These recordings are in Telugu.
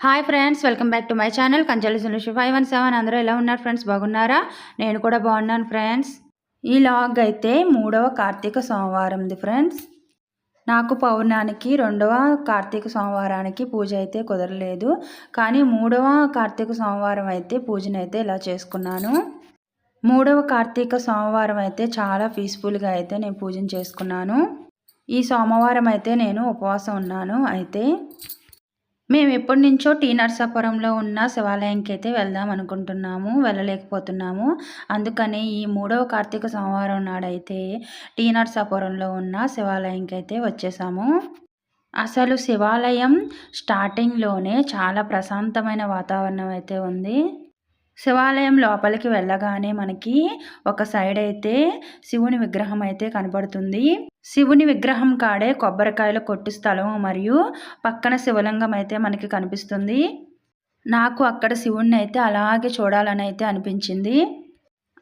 Hi friends welcome back to my channel కంచెల సునుషి ఫైవ్ వన్ సెవెన్ అందరూ ఎలా ఉన్నారు ఫ్రెండ్స్ బాగున్నారా? నేను కూడా బాగున్నాను ఫ్రెండ్స్ ఈ లాగ్ అయితే మూడవ కార్తీక సోమవారంది ఫ్రెండ్స్ నాకు పౌర్ణానికి రెండవ కార్తీక సోమవారానికి పూజ అయితే కుదరలేదు. కానీ మూడవ కార్తీక సోమవారం అయితే పూజనైతే ఇలా చేసుకున్నాను. మూడవ కార్తీక సోమవారం అయితే చాలా పీస్ఫుల్గా అయితే నేను పూజను చేసుకున్నాను. ఈ సోమవారం అయితే నేను ఉపవాసం ఉన్నాను. అయితే మేము ఎప్పటి నుంచో టీ నర్సాపురంలో ఉన్న శివాలయంకి అయితే వెళ్దాం అనుకుంటున్నాము వెళ్ళలేకపోతున్నాము. అందుకని ఈ మూడవ కార్తీక సోమవారం నాడైతే టీ నర్సాపురంలో ఉన్న శివాలయంకి అయితే వచ్చేసాము. అసలు శివాలయం స్టార్టింగ్లోనే చాలా ప్రశాంతమైన వాతావరణం అయితే ఉంది. శివాలయం లోపలికి వెళ్ళగానే మనకి ఒక సైడ్ అయితే శివుని విగ్రహం అయితే కనబడుతుంది. శివుని విగ్రహం కాడే కొబ్బరికాయల కొట్టు స్థలం మరియు పక్కన శివలింగం అయితే మనకి కనిపిస్తుంది. నాకు అక్కడ శివుణ్ణి అయితే అలాగే చూడాలని అయితే అనిపించింది.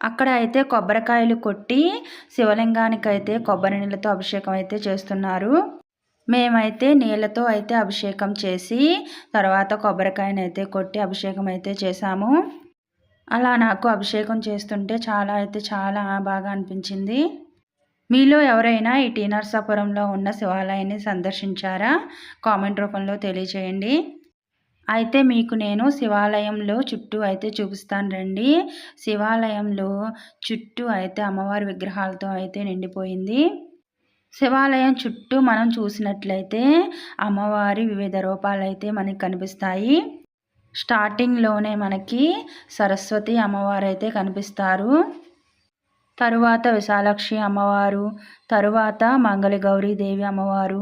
అక్కడ అయితే కొబ్బరికాయలు కొట్టి శివలింగానికి అయితే కొబ్బరి నీళ్ళతో అభిషేకం అయితే చేస్తున్నారు. మేమైతే నీళ్ళతో అయితే అభిషేకం చేసి తర్వాత కొబ్బరికాయనైతే కొట్టి అభిషేకం అయితే చేశాము. అలా నాకు అభిషేకం చేస్తుంటే చాలా అయితే చాలా బాగా అనిపించింది. మీలో ఎవరైనా ఈ టీ నర్సాపురంలో ఉన్న శివాలయాన్ని సందర్శించారా? కామెంట్ రూపంలో తెలియచేయండి. అయితే మీకు నేను శివాలయంలో చుట్టూ అయితే చూపిస్తాను రండి. శివాలయంలో చుట్టూ అయితే అమ్మవారి విగ్రహాలతో అయితే నిండిపోయింది. శివాలయం చుట్టూ మనం చూసినట్లయితే అమ్మవారి వివిధ రూపాలు అయితే మనకి కనిపిస్తాయి. స్టార్టింగ్లోనే మనకి సరస్వతి అమ్మవారు అయితే కనిపిస్తారు. తరువాత విశాలక్షి అమ్మవారు తరువాత మంగళ దేవి అమ్మవారు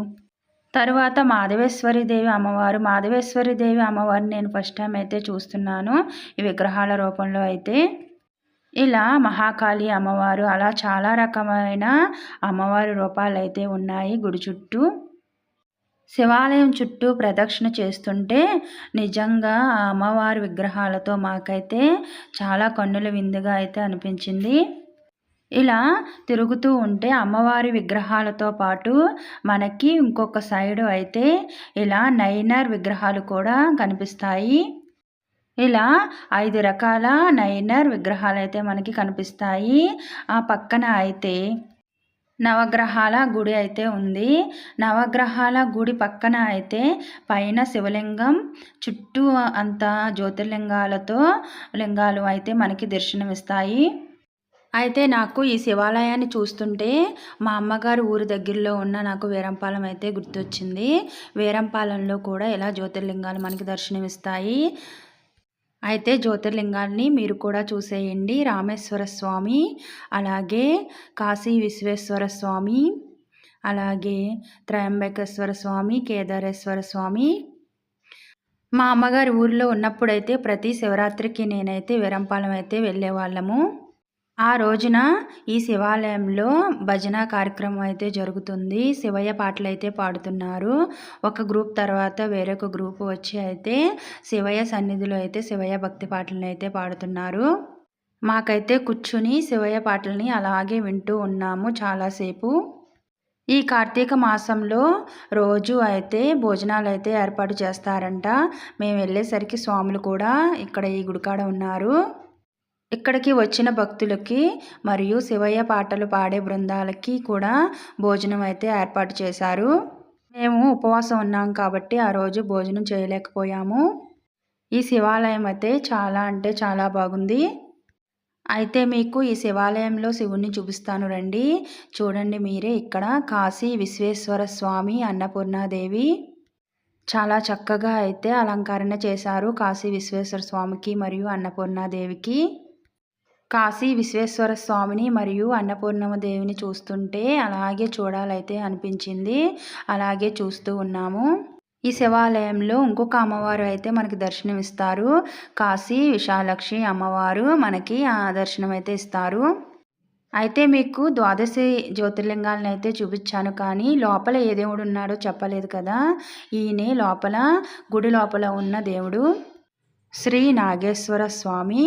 తరువాత మాధవేశ్వరి దేవి అమ్మవారు. మాధవేశ్వరి దేవి అమ్మవారిని నేను ఫస్ట్ టైం అయితే చూస్తున్నాను ఈ విగ్రహాల రూపంలో అయితే. ఇలా మహాకాళి అమ్మవారు అలా చాలా రకమైన అమ్మవారి రూపాలు అయితే ఉన్నాయి గుడి చుట్టూ. శివాలయం చుట్టూ ప్రదక్షిణ చేస్తుంటే నిజంగా ఆ అమ్మవారి విగ్రహాలతో మాకైతే చాలా కన్నుల విందుగా అయితే అనిపించింది. ఇలా తిరుగుతూ ఉంటే అమ్మవారి విగ్రహాలతో పాటు మనకి ఇంకొక సైడు అయితే ఇలా నైనర్ విగ్రహాలు కూడా కనిపిస్తాయి. ఇలా ఐదు రకాల నైనర్ విగ్రహాలు అయితే మనకి కనిపిస్తాయి. ఆ పక్కన అయితే నవగ్రహాల గుడి అయితే ఉంది. నవగ్రహాల గుడి పక్కన అయితే పైన శివలింగం చుట్టూ అంతా జ్యోతిర్లింగాలతో లింగాలు అయితే మనకి దర్శనమిస్తాయి. అయితే నాకు ఈ శివాలయాన్ని చూస్తుంటే మా అమ్మగారు ఊరి దగ్గరలో ఉన్న నాకు వీరంపాలెం అయితే గుర్తొచ్చింది. వీరంపాలెంలో కూడా ఇలా జ్యోతిర్లింగాలు మనకి దర్శనమిస్తాయి. అయితే జ్యోతిర్లింగాన్ని మీరు కూడా చూసేయండి. రామేశ్వర స్వామి అలాగే కాశీ విశ్వేశ్వర స్వామి అలాగే త్రయంబకేశ్వర స్వామి కేదారేశ్వర స్వామి. మా అమ్మగారి ఊర్లో ఉన్నప్పుడైతే ప్రతి శివరాత్రికి నేనైతే వీరంపాలెం అయితే వెళ్ళేవాళ్ళము. ఆ రోజున ఈ శివాలయంలో భజన కార్యక్రమం అయితే జరుగుతుంది. శివయ్య పాటలు అయితే పాడుతున్నారు. ఒక గ్రూప్ తర్వాత వేరొక గ్రూప్ వచ్చి అయితే శివయ్య సన్నిధిలో అయితే శివయ్య భక్తి పాటలను అయితే పాడుతున్నారు. మాకైతే కూర్చుని శివయ్య పాటల్ని అలాగే వింటూ ఉన్నాము చాలాసేపు. ఈ కార్తీక మాసంలో రోజు అయితే భోజనాలు అయితే ఏర్పాటు చేస్తారంట. మేము వెళ్ళేసరికి స్వాములు కూడా ఇక్కడ ఈ గుడికాడ ఉన్నారు. ఇక్కడికి వచ్చిన భక్తులకి మరియు శివయ్య పాటలు పాడే బృందాలకి కూడా భోజనం అయితే ఏర్పాటు చేశారు. మేము ఉపవాసం ఉన్నాం కాబట్టి ఆ రోజు భోజనం చేయలేకపోయాము. ఈ శివాలయం అయితే చాలా అంటే చాలా బాగుంది. అయితే మీకు ఈ శివాలయంలో శివుణ్ణి చూపిస్తాను రండి. చూడండి మీరే ఇక్కడ కాశీ విశ్వేశ్వర స్వామి అన్నపూర్ణాదేవి. చాలా చక్కగా అయితే అలంకరణ చేశారు కాశీ విశ్వేశ్వర స్వామికి మరియు అన్నపూర్ణాదేవికి. కాశీ విశ్వేశ్వర స్వామిని మరియు అన్నపూర్ణమ దేవిని చూస్తుంటే అలాగే చూడాలైతే అనిపించింది. అలాగే చూస్తూ ఉన్నాము. ఈ శివాలయంలో ఇంకొక అమ్మవారు అయితే మనకి దర్శనం ఇస్తారు కాశీ విశాలక్షి అమ్మవారు మనకి ఆ దర్శనం అయితే ఇస్తారు. అయితే మీకు ద్వాదశి జ్యోతిర్లింగాలను అయితే చూపించాను కానీ లోపల ఏ దేవుడు ఉన్నాడో చెప్పలేదు కదా. ఈయనే లోపల గుడి లోపల ఉన్న దేవుడు శ్రీ నాగేశ్వర స్వామి.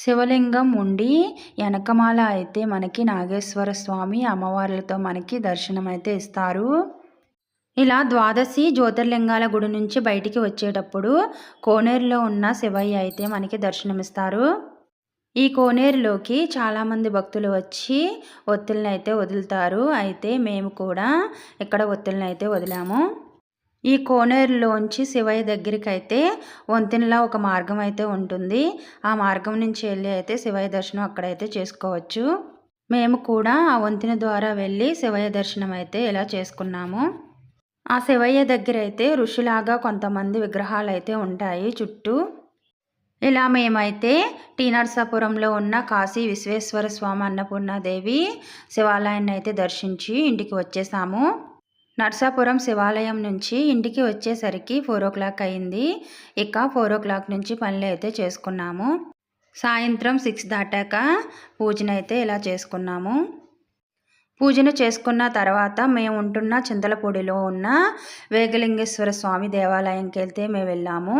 శివలింగం ఉండి వెనకమాల అయితే మనకి నాగేశ్వర స్వామి అమ్మవార్లతో మనకి దర్శనం అయితే ఇస్తారు. ఇలా ద్వాదశి జ్యోతిర్లింగాల గుడి నుంచి బయటికి వచ్చేటప్పుడు కోనేరులో ఉన్న శివయ్య అయితే మనకి దర్శనమిస్తారు. ఈ కోనేరులోకి చాలామంది భక్తులు వచ్చి ఒత్తిళ్ళని అయితే వదులుతారు. అయితే మేము కూడా ఇక్కడ ఒత్తిళ్ళని అయితే వదిలాము. ఈ కోనేరులోంచి శివయ్య దగ్గరికి అయితే వంతెనలా ఒక మార్గం అయితే ఉంటుంది. ఆ మార్గం నుంచి వెళ్ళి అయితే శివయ్య దర్శనం అక్కడైతే చేసుకోవచ్చు. మేము కూడా ఆ వంతెన ద్వారా వెళ్ళి శివయ్య దర్శనం అయితే ఇలా చేసుకున్నాము? ఆ శివయ్య దగ్గర అయితే ఋషిలాగా కొంతమంది విగ్రహాలు అయితే ఉంటాయి చుట్టూ. ఇలా మేమైతే టీనర్సాపురంలో ఉన్న కాశీ విశ్వేశ్వర స్వామి అన్నపూర్ణాదేవి శివాలయాన్ని అయితే దర్శించి ఇంటికి వచ్చేసాము. నర్సాపురం శివాలయం నుంచి ఇంటికి వచ్చేసరికి ఫోర్ ఓ క్లాక్ అయింది. ఇక ఫోర్ ఓ క్లాక్ నుంచి పనులు అయితే చేసుకున్నాము. సాయంత్రం సిక్స్ దాటాక పూజనైతే ఇలా చేసుకున్నాము. పూజను చేసుకున్న తర్వాత మేము ఉంటున్న చింతలపూడిలో ఉన్న వేగలింగేశ్వర స్వామి దేవాలయంకి వెళ్తే మేము వెళ్ళాము.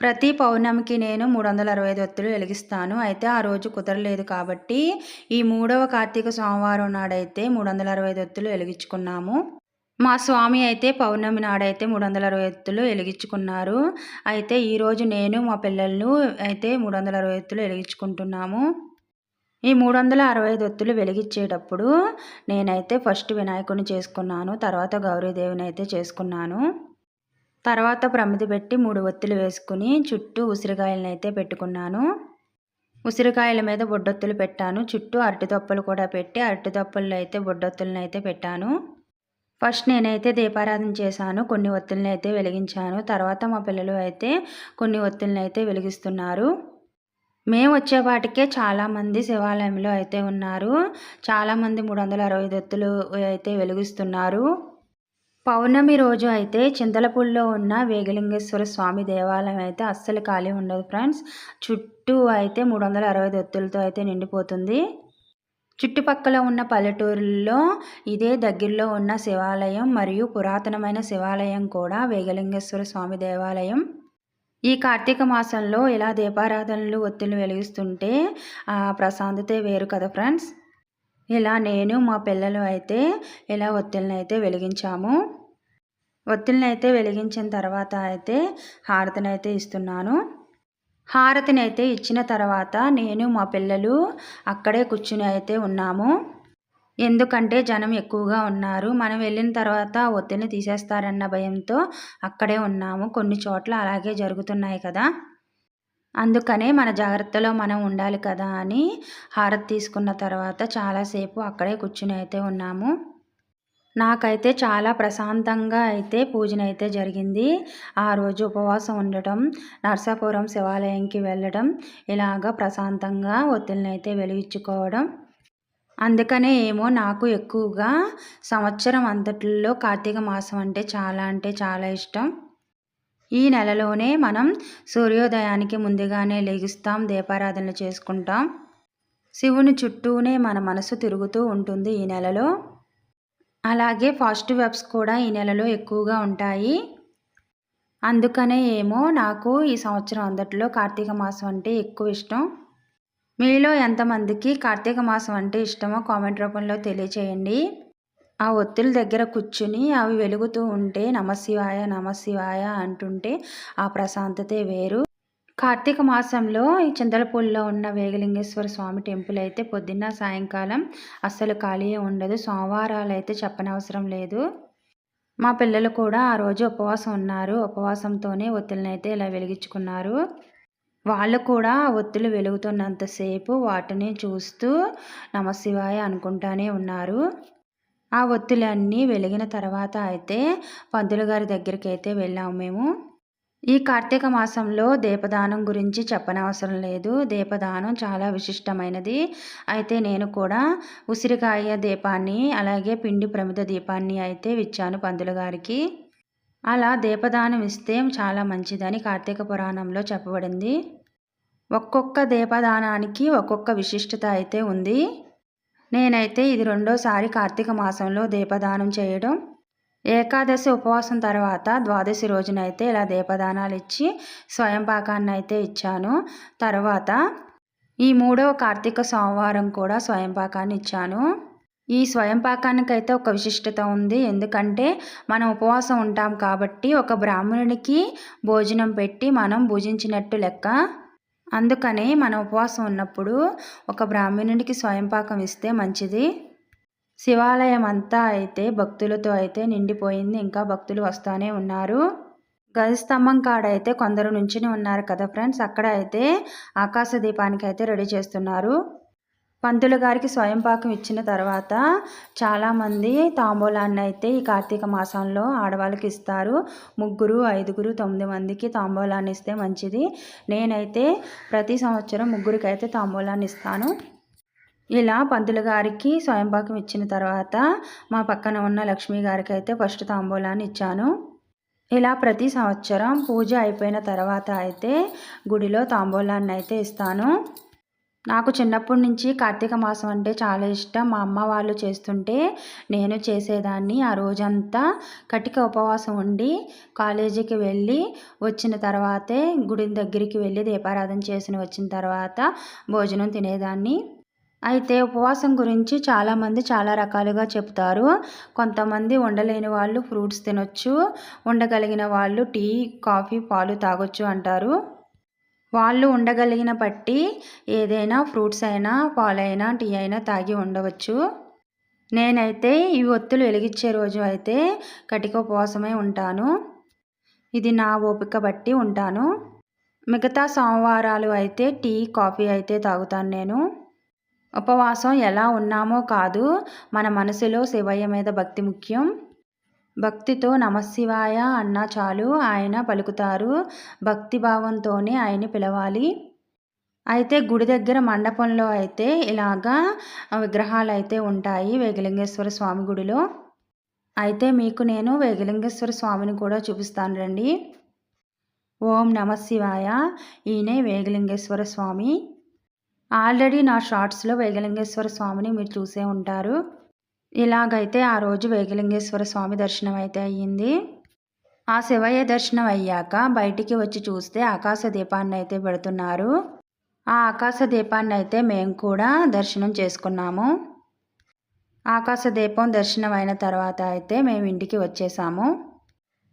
ప్రతి పౌర్ణమికి నేను మూడు వందల అరవై ఐదు ఒత్తులు వెలిగిస్తాను. అయితే ఆ రోజు కుదరలేదు కాబట్టి ఈ మూడవ కార్తీక సోమవారం నాడైతే మూడు వందల అరవై ఐదు ఒత్తులు వెలిగించుకున్నాము. మా స్వామి అయితే పౌర్ణమి నాడైతే మూడు వందల అరవై ఎత్తులు వెలిగించుకున్నారు. అయితే ఈరోజు నేను మా పిల్లలను అయితే మూడు వందల అరవై ఎత్తులు వెలిగించుకుంటున్నాము. ఈ మూడు వందల అరవై ఐదు ఒత్తులు వెలిగించేటప్పుడు నేనైతే ఫస్ట్ వినాయకుని చేసుకున్నాను తర్వాత గౌరీదేవిని అయితే చేసుకున్నాను. తర్వాత ప్రమిది పెట్టి మూడు ఒత్తులు వేసుకుని చుట్టూ ఉసిరికాయలను అయితే పెట్టుకున్నాను. ఉసిరికాయల మీద బొడ్డొత్తులు పెట్టాను చుట్టూ అరటి దొప్పలు కూడా పెట్టి అరటి తొప్పల్లో అయితే బొడ్డొత్తులను అయితే పెట్టాను. ఫస్ట్ నేనైతే దీపారాధన చేశాను కొన్ని ఒత్తుల్ని అయితే వెలిగించాను. తర్వాత మా పిల్లలు అయితే కొన్ని ఒత్తుల్ని అయితే వెలిగిస్తున్నారు. మేము వచ్చేపాటికే చాలామంది శివాలయంలో అయితే ఉన్నారు. చాలామంది మూడు వందల అరవై ఒత్తులు అయితే వెలిగిస్తున్నారు. పౌర్ణమి రోజు అయితే చింతలపూడిలో ఉన్న వేగలింగేశ్వర స్వామి దేవాలయం అయితే అస్సలు ఖాళీ ఉండదు ఫ్రెండ్స్. చుట్టూ అయితే మూడు వందల అరవై ఒత్తులతో అయితే నిండిపోతుంది. చుట్టుపక్కల ఉన్న పల్లెటూరుల్లో ఇదే దగ్గరలో ఉన్న శివాలయం మరియు పురాతనమైన శివాలయం కూడా వేగలింగేశ్వర స్వామి దేవాలయం. ఈ కార్తీక మాసంలో ఇలా దీపారాధనలు ఒత్తులు వెలిగిస్తుంటే ఆ ప్రశాంతతే వేరు కదా ఫ్రెండ్స్? ఇలా నేను మా పిల్లలు అయితే ఇలా ఒత్తులను అయితే వెలిగించాము. ఒత్తులను అయితే వెలిగించిన తర్వాత అయితే హారతనైతే అయితే ఇస్తున్నాను. హారతిని అయితే ఇచ్చిన తర్వాత నేను మా పిల్లలు అక్కడే కూర్చుని అయితే ఉన్నాము. ఎందుకంటే జనం ఎక్కువగా ఉన్నారు. మనం వెళ్ళిన తర్వాత ఒత్తిడిని తీసేస్తారన్న భయంతో అక్కడే ఉన్నాము. కొన్ని చోట్ల అలాగే జరుగుతున్నాయి కదా. అందుకనే మన జాగ్రత్తలో మనం ఉండాలి కదా అని హారతి తీసుకున్న తర్వాత చాలాసేపు అక్కడే కూర్చుని అయితే ఉన్నాము. నాకైతే చాలా ప్రశాంతంగా అయితే పూజన అయితే జరిగింది. ఆ రోజు ఉపవాసం ఉండటం నర్సాపురం శివాలయంకి వెళ్ళడం ఇలాగ ప్రశాంతంగా ఒత్తిడిని అయితే వెలిగించుకోవడం. అందుకనే ఏమో నాకు ఎక్కువగా సంవత్సరం అంతట్లో కార్తీక మాసం అంటే చాలా అంటే చాలా ఇష్టం. ఈ నెలలోనే మనం సూర్యోదయానికి ముందుగానే లెగిస్తాం దీపారాధనలు చేసుకుంటాం. శివుని చుట్టూనే మన మనసు తిరుగుతూ ఉంటుంది ఈ నెలలో. అలాగే పాజిటివ్ వెబ్స్ కూడా ఈ నెలలో ఎక్కువగా ఉంటాయి. అందుకనే ఏమో నాకు ఈ సంవత్సరం అందట్లో కార్తీక మాసం అంటే ఎక్కువ ఇష్టం. మీలో ఎంతమందికి కార్తీక మాసం అంటే ఇష్టమో కామెంట్ రూపంలో తెలియచేయండి. ఆ ఒత్తుల దగ్గర కూర్చుని అవి వెలుగుతూ ఉంటే నమశివాయ నమశివాయ అంటుంటే ఆ ప్రశాంతతే వేరు. కార్తీక మాసంలో ఈ చింతలపూడిలో ఉన్న వేగలింగేశ్వర స్వామి టెంపుల్ అయితే పొద్దున్న సాయంకాలం అస్సలు ఖాళీ ఉండదు. సోమవారాలు అయితే చెప్పనవసరం లేదు. మా పిల్లలు కూడా ఆ రోజు ఉపవాసం ఉన్నారు. ఉపవాసంతోనే ఒత్తులను అయితే ఇలా వెలిగించుకున్నారు. వాళ్ళు కూడా ఒత్తులు వెలుగుతున్నంతసేపు వాటిని చూస్తూ నమశివాయ అనుకుంటానే ఉన్నారు. ఆ ఒత్తులన్నీ వెలిగిన తర్వాత అయితే పంతులు గారి దగ్గరికి అయితే వెళ్ళాము మేము. ఈ కార్తీక మాసంలో దీపదానం గురించి చెప్పనవసరం లేదు. దీపదానం చాలా విశిష్టమైనది. అయితే నేను కూడా ఉసిరికాయ దీపాన్ని అలాగే పిండి ప్రమిద దీపాన్ని అయితే ఇచ్చాను పందుల గారికి. అలా దీపదానం ఇస్తే చాలా మంచిదని కార్తీక పురాణంలో చెప్పబడింది. ఒక్కొక్క దీపదానానికి ఒక్కొక్క విశిష్టత అయితే ఉంది. నేనైతే ఇది రెండోసారి కార్తీక మాసంలో దీపదానం చేయడం ఏకాదశి ఉపవాసం తర్వాత ద్వాదశి రోజునైతే ఇలా దీపదానాలు ఇచ్చి స్వయం పాకాన్ని అయితే ఇచ్చాను. తర్వాత ఈ మూడవ కార్తీక సోమవారం కూడా స్వయం పాకాన్ని ఇచ్చాను ఈ స్వయం పాకానికైతే ఒక విశిష్టత ఉంది. ఎందుకంటే మనం ఉపవాసం ఉంటాం కాబట్టి ఒక బ్రాహ్మణునికి భోజనం పెట్టి మనం భుజించినట్టు లెక్క. అందుకనే మనం ఉపవాసం ఉన్నప్పుడు ఒక బ్రాహ్మణుడికి స్వయం పాకం ఇస్తే మంచిది. శివాలయం అంతా అయితే భక్తులతో అయితే నిండిపోయింది. ఇంకా భక్తులు వస్తూనే ఉన్నారు. గది స్తంభం కాడ అయితే కొందరు నుంచుని ఉన్నారు కదా ఫ్రెండ్స్. అక్కడ అయితే ఆకాశ దీపానికి అయితే రెడీ చేస్తున్నారు. పంతులు గారికి స్వయం పాకం ఇచ్చిన తర్వాత చాలామంది తాంబూలాన్ని అయితే ఈ కార్తీక మాసంలో ఆడవాళ్ళకి ఇస్తారు. ముగ్గురు ఐదుగురు తొమ్మిది మందికి తాంబూలాన్ని ఇస్తే మంచిది. నేనైతే ప్రతి సంవత్సరం ముగ్గురికి అయితే తాంబూలాన్ని ఇస్తాను. ఇలా పంతులు గారికి స్వయంపాకం ఇచ్చిన తర్వాత మా పక్కన ఉన్న లక్ష్మీ గారికి అయితే ఫస్ట్ తాంబూలాన్ని ఇచ్చాను. ఇలా ప్రతి సంవత్సరం పూజ అయిపోయిన తర్వాత అయితే గుడిలో తాంబూలాన్ని అయితే ఇస్తాను. నాకు చిన్నప్పటి నుంచి కార్తీక మాసం అంటే చాలా ఇష్టం. మా అమ్మ వాళ్ళు చేస్తుంటే నేను చేసేదాన్ని. ఆ రోజంతా కటిక ఉపవాసం ఉండి కాలేజీకి వెళ్ళి వచ్చిన తర్వాతే గుడి దగ్గరికి వెళ్ళి దీపారాధన చేసిన వచ్చిన తర్వాత భోజనం తినేదాన్ని. అయితే ఉపవాసం గురించి చాలామంది చాలా రకాలుగా చెప్తారు. కొంతమంది ఉండలేని వాళ్ళు ఫ్రూట్స్ తినొచ్చు ఉండగలిగిన వాళ్ళు టీ కాఫీ పాలు తాగొచ్చు అంటారు. వాళ్ళు ఉండగలిగిన బట్టి ఏదైనా ఫ్రూట్స్ అయినా పాలైనా టీ అయినా తాగి ఉండవచ్చు. నేనైతే ఈ ఒత్తులు వెలిగించే రోజు అయితే కటిక ఉపవాసమై ఉంటాను. ఇది నా ఓపిక బట్టి ఉంటాను. మిగతా సోమవారాలు అయితే టీ కాఫీ అయితే తాగుతాను నేను. ఉపవాసం ఎలా ఉన్నామో కాదు మన మనసులో శివయ్య మీద భక్తి ముఖ్యం. భక్తితో నమశివాయ అన్నా చాలు ఆయన పలుకుతారు భక్తి భావంతోనే ఆయన్ని పిలవాలి. అయితే గుడి దగ్గర మండపంలో అయితే ఇలాగా విగ్రహాలు అయితే ఉంటాయి వేగలింగేశ్వర స్వామి గుడిలో. అయితే మీకు నేను వేగలింగేశ్వర స్వామిని కూడా చూపిస్తాను రండి. ఓం నమ శివాయ ఈయనే వేగలింగేశ్వర స్వామి. ఆల్రెడీ నా షార్ట్స్లో వేగలింగేశ్వర స్వామిని మీరు చూసే ఉంటారు. ఇలాగైతే ఆ రోజు వేగలింగేశ్వర స్వామి దర్శనం అయితే అయ్యింది. ఆ శివయ్య దర్శనం అయ్యాక బయటికి వచ్చి చూస్తే ఆకాశ దీపాన్ని అయితే పెడుతున్నారు. ఆ ఆకాశ దీపాన్ని అయితే మేము కూడా దర్శనం చేసుకున్నాము. ఆకాశ దీపం దర్శనం అయిన తర్వాత అయితే మేము ఇంటికి వచ్చేసాము.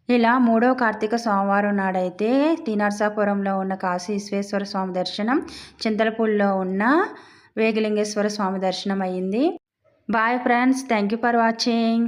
ఇలా మూడో కార్తీక సోమవారం నాడైతే తీనర్సాపురంలో ఉన్న కాశీ విశ్వేశ్వర స్వామి దర్శనం చింతలపూడిలో ఉన్న వేగలింగేశ్వర స్వామి దర్శనం అయ్యింది. Bye friends thank you for watching